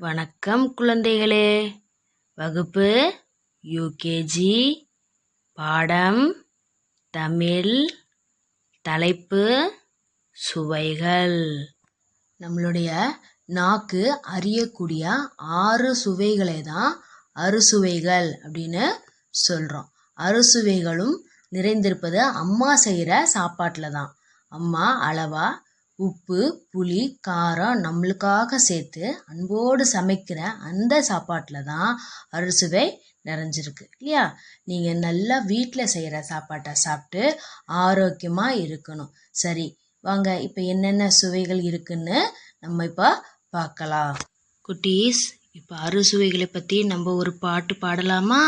வணக்கம் குழந்தைகளே. வகுப்பு யூகேஜி பாடம் தமிழ் தலைப்பு சுவைகள். நம்மளுடைய நாக்கு அறியக்கூடிய ஆறு சுவைகளை தான் அறுசுவைகள் அப்படின்னு சொல்கிறோம் அறுசுவைகளும் நிறைந்திருப்பது அம்மா செய்கிற சாப்பாட்டில் தான். அம்மா அளவாக உப்பு புளி காரம் நம்மளுக்காக சேர்த்து அன்போடு சமைக்கிற அந்த சாப்பாட்டில் தான் அறுசுவை நிறைஞ்சிருக்கு இல்லையா? நீங்கள் நல்லா வீட்டில் செய்கிற சாப்பாட்டை சாப்பிட்டு ஆரோக்கியமாக இருக்கணும். சரி வாங்க இப்போ என்னென்ன சுவைகள் இருக்குன்னு நம்ம இப்போ பார்க்கலாம். குட்டீஸ் இப்போ அறுசுவைகளை பற்றி நம்ம ஒரு பாட்டு பாடலாமா?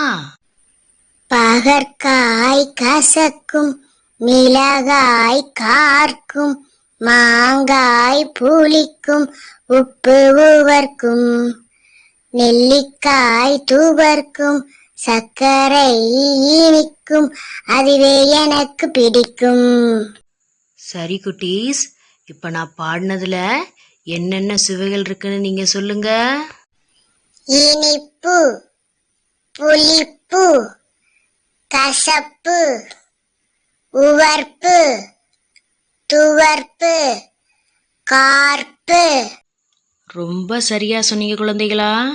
பகற்காய் கசக்கும் மிளகாய் கார்க்கும் மாங்காய் புளிக்கும் உப்பு உவர்க்கும் நெல்லிக்காய் துவர்க்கும் சர்க்கரை இனிக்கும் அதுவே எனக்கு பிடிக்கும். சரி குட்டீஸ் இப்போ நான் பாடினதுல என்னென்ன சுவைகள் இருக்குன்னு நீங்க சொல்லுங்க. இனிப்பு புளிப்பு கசப்பு உவர்ப்பு துவர்ப்பு கார்ப்பு. ரொம்ப சரியா சொன்னீங்க குழந்தைகளா.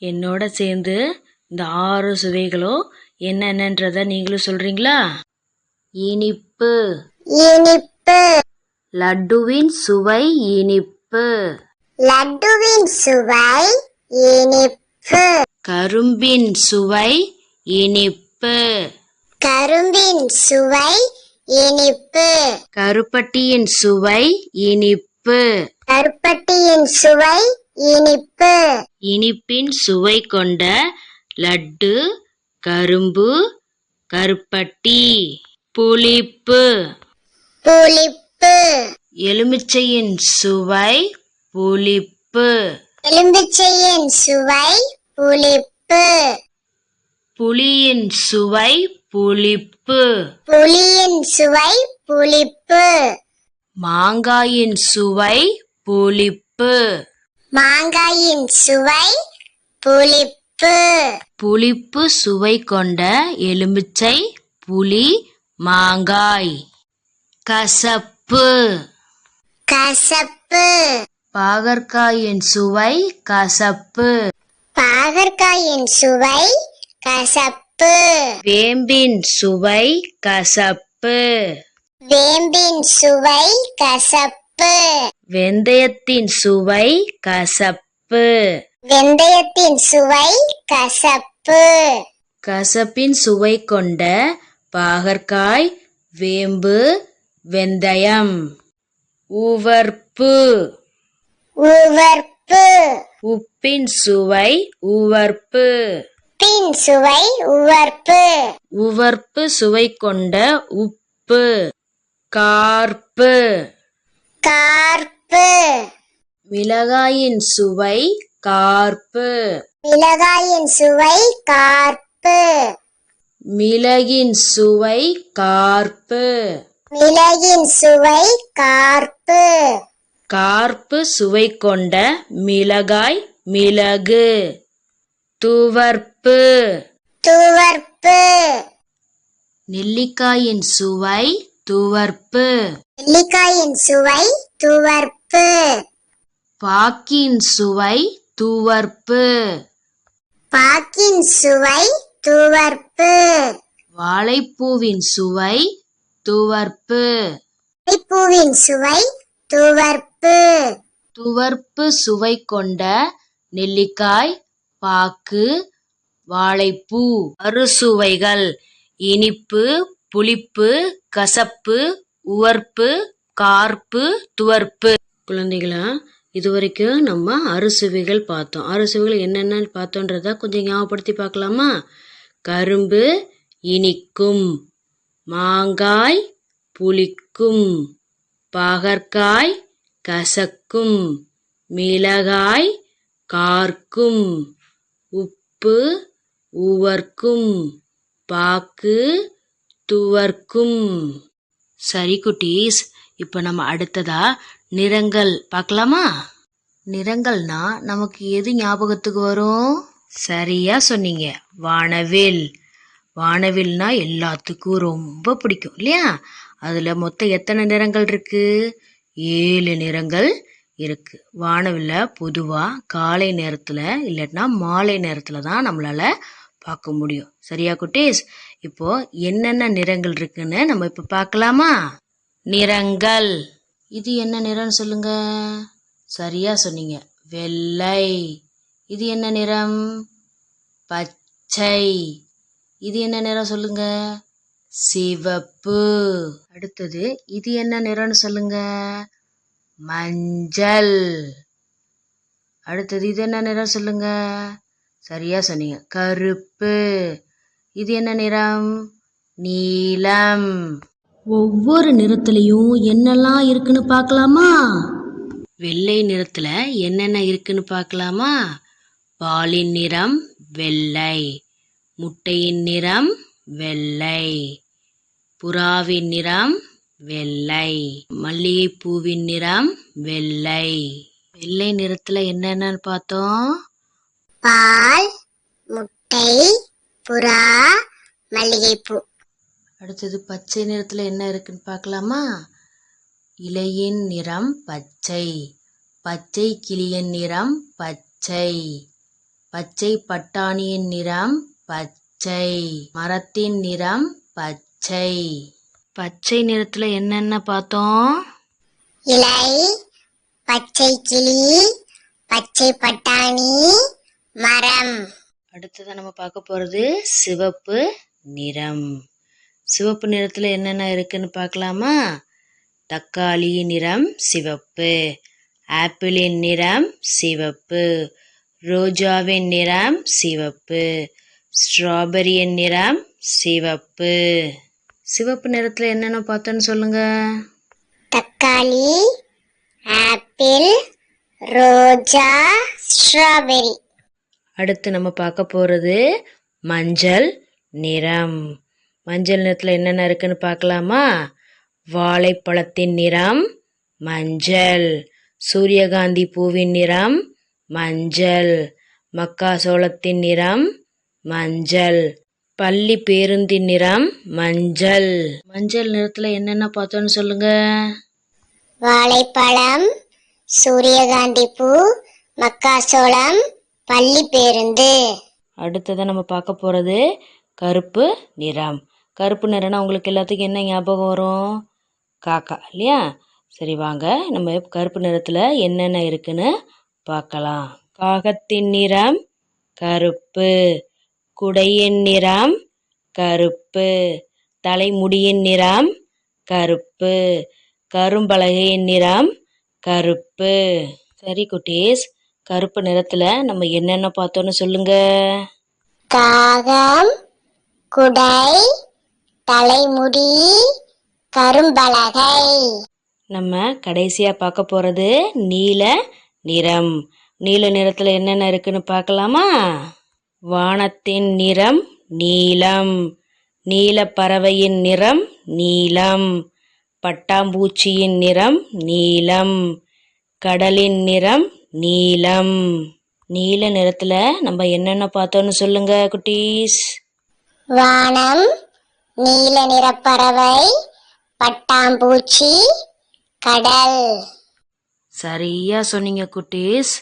என்னோட சேர்ந்து இந்த ஆறு சுவைகளும் என்னென்னன்றத நீங்களும் சொல்றீங்களா? இனிப்பு. இனிப்பு. லட்டுவின் சுவை இனிப்பு. லட்டுவின் சுவை இனிப்பு. கரும்பின் சுவை இனிப்பு. கரும்பின் சுவை இனிப்பு. கருப்பட்டியின் சுவை இனிப்பு. கருப்பட்டியின் சுவை இனிப்பு. இனிப்பின் சுவை கொண்ட லட்டு கரும்பு கருப்பட்டி. புளிப்பு. புளிப்பு. எலுமிச்சையின் சுவை புளிப்பு. எலும்பிச்சையின் சுவை புளிப்பு. புளியின் சுவை புளிப்பு. புளியின் சுவை புளிப்பு. மாங்காயின் சுவை புளிப்பு. மாங்காயின் சுவை புளிப்பு. புளிப்பு சுவை கொண்ட எலுமிச்சை புளி மாங்காய். கசப்பு. கசப்பு. பாகற்காயின் சுவை கசப்பு. பாகற்காயின் சுவை கசப்பு. வேம்பின் சுவை கசப்பு. வேம்பின் சுவை கசப்பு. வெந்தயத்தின் சுவை கசப்பு. வெந்தயத்தின் சுவை கசப்பு. கசப்பின் சுவை கொண்ட பாகற்காய் வேம்பு வெந்தயம். உவர்ப்பு. உவர்ப்பு. உப்பின் சுவை உவர்ப்பு. பின் சுவை உவர்ப்பு. உவர்ப்பு சுவை கொண்ட உப்பு. கார்ப்பு. கார்ப்பு. மிளகாயின் சுவை கார்ப்பு. மிளகாயின் சுவை கார்ப்பு. மிளகின் சுவை கார்ப்பு. மிளகின் சுவை கார்ப்பு. கார்ப்பு சுவை கொண்ட மிளகாய் மிளகு. துவர்ப்பு. துவர்ப்பு. நெல்லிக்காயின் சுவை துவர்ப்பு. நெல்லிக்காயின் சுவை துவர்ப்பு. பாக்கின் சுவை துவர்ப்பு. பாக்கின் சுவை துவர்ப்பு. வாழைப்பூவின் சுவை துவர்ப்பு. பூவின் சுவை துவர்ப்பு. துவர்ப்பு சுவை கொண்ட நெல்லிக்காய் பாக்கு வாழைப்பூ அறுசுவைகள் இனிப்பு புளிப்பு கசப்பு உவர்ப்பு கார்ப்பு துவர்ப்பு. குழந்தைகளா இதுவரைக்கும் நம்ம அறுசுவைகள் பார்த்தோம். அறுசுவைகள் என்னென்ன பார்த்தோன்றத கொஞ்சம் ஞாபகப்படுத்தி பார்க்கலாமா? கரும்பு இனிக்கும் மாங்காய் புளிக்கும் பாகற்காய் கசக்கும் மிளகாய் கார்க்கும். உப்பு உவர்க்கும் பாக்கு துவர்க்கும். சரி குட்டீஸ் இப்போ நம்ம அடுத்ததா நிறங்கள் பார்க்கலாமா? நிறங்கள்னா நமக்கு எது ஞாபகத்துக்கு வரும்? சரியா சொன்னீங்க. வானவில். வானவில்னா எல்லாத்துக்கும் ரொம்ப பிடிக்கும் இல்லையா? அதில் மொத்தம் எத்தனை நிறங்கள் இருக்கு? ஏழு நிறங்கள் இருக்கு. வானவில்ல பொதுவா காலை நேரத்துல இல்லைன்னா மாலை நேரத்துல தான் நம்மளால பார்க்க முடியும். சரியா குட்டீஸ்? இப்போ என்னென்ன நிறங்கள் இருக்குன்னு நம்ம இப்ப பார்க்கலாமா? நிறங்கள். இது என்ன நிறம்னு சொல்லுங்க. சரியா சொன்னீங்க. வெள்ளை. இது என்ன நிறம்? பச்சை. இது என்ன நிறம் சொல்லுங்க? சிவப்பு. அடுத்தது இது என்ன நிறம்னு சொல்லுங்க? மஞ்சள். அடுத்தது இது என்ன நிறம் சொல்லுங்க? சரியா சொன்னீங்க. கருப்பு. இது என்ன நிறம்? நீலம். ஒவ்வொரு நிறத்துலயும் என்னெல்லாம் இருக்குன்னு பார்க்கலாமா? வெள்ளை நிறத்துல என்னென்ன இருக்குன்னு பார்க்கலாமா? பாலின் நிறம் வெள்ளை. முட்டையின் நிறம் வெள்ளை. புறாவின் நிறம் வெள்ளை. மல்லிகைப்பூவின் நிறம் வெள்ளை. வெள்ளை நிறத்துல என்னென்னு பார்த்தோம்? பால் முட்டை புறா மல்லிகைப்பூ. அடுத்தது பச்சை நிறத்துல என்ன இருக்குன்னு பார்க்கலாமா? இலையின் நிறம் பச்சை. பச்சை கிளியின் நிறம் பச்சை. பச்சை பட்டாணியின் நிறம் பச்சை. மரத்தின் நிறம் பச்சை. பச்சை நிறத்துல என்னென்ன பார்த்தோம்? இலை பச்சை கிளி பச்சை பட்டாணி மரம். அடுத்ததான் நம்ம பார்க்க போறது சிவப்பு நிறம். சிவப்பு நிறத்துல என்னென்ன இருக்குன்னு பார்க்கலாமா? தக்காளி நிறம் சிவப்பு. ஆப்பிளின் நிறம் சிவப்பு. ரோஜாவின் நிறம் சிவப்பு. ஸ்ட்ராபெரியின் நிறம் சிவப்பு. சிவப்பு நிறத்துல என்னென்ன பார்த்தோன்னு சொல்லுங்க. தக்காளி ஆப்பிள் ரோஜா ஸ்ட்ராபெரி. அடுத்து நம்ம பார்க்க போகிறது மஞ்சள் நிறம். மஞ்சள் நிறத்தில் என்னென்ன இருக்குன்னு பார்க்கலாமா? வாழைப்பழத்தின் நிறம் மஞ்சள். சூரியகாந்தி பூவின் நிறம் மஞ்சள். மக்காசோளத்தின் நிறம் மஞ்சள். பள்ளி பேருந்தின் நிறம் மஞ்சள். மஞ்சள் நிறத்தில் என்னென்ன பார்த்தோன்னு சொல்லுங்க. வாழைப்பழம் சூரியகாந்தி பூ மக்காசோளம் பள்ளி பேருந்து. அடுத்ததான் நம்ம பார்க்க போகிறது கருப்பு நிறம். கருப்பு நிறம்னா உங்களுக்கு எல்லாத்துக்கும் என்ன ஞாபகம் வரும்? காக்கா இல்லையா? சரி வாங்க. நம்ம கருப்பு நிறத்தில் என்னென்ன இருக்குன்னு பார்க்கலாம். காகத்தின் நிறம் கருப்பு. குடையின் நிறம் கருப்பு. தலைமுடியின் நிறம் கருப்பு. கரும்பலகையின் நிறம் கருப்பு. சரி குட்டீஸ் கருப்பு நிறத்துல நம்ம என்னென்ன பார்த்தோன்னு சொல்லுங்க. காகம் குடை தலைமுடி கரும்பலகை. நம்ம கடைசியா பார்க்க போறது நீல நிறம். நீல நிறத்துல என்னென்ன இருக்குன்னு பார்க்கலாமா? வானத்தின் நிறம் நீலம். நீல பறவையின் நிறம் நீலம். பட்டாம்பூச்சியின் நிறம் நீலம். கடலின் நிறம் நீலம். நீல நிறத்துல நம்ம என்னென்ன பார்த்தோன்னு சொல்லுங்க குட்டீஸ். வானம் நீல நிறப்பறவை பட்டாம்பூச்சி கடல். சரியா சொன்னீங்க குட்டீஸ்.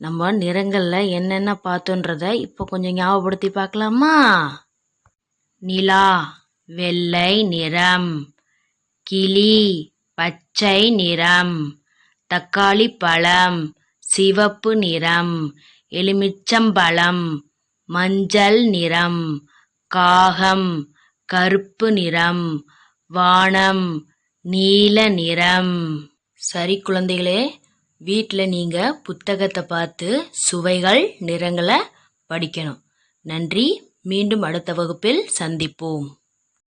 நம்ம நிறங்கள்ல என்னென்ன பார்த்தோன்றத இப்போ கொஞ்சம் ஞாபகப்படுத்தி பார்க்கலாமா? நிலா வெள்ளை நிறம் கிளி பச்சை நிறம் தக்காளி பழம் சிவப்பு நிறம் எலுமிச்சம்பழம் மஞ்சள் நிறம் காகம் கருப்பு நிறம் வானம் நீல நிறம். சரி குழந்தைகளே வீட்டில் நீங்கள் புத்தகத்தை பார்த்து சுவைகள் நிறங்களை படிக்கணும். நன்றி. மீண்டும் அடுத்த வகுப்பில் சந்திப்போம்.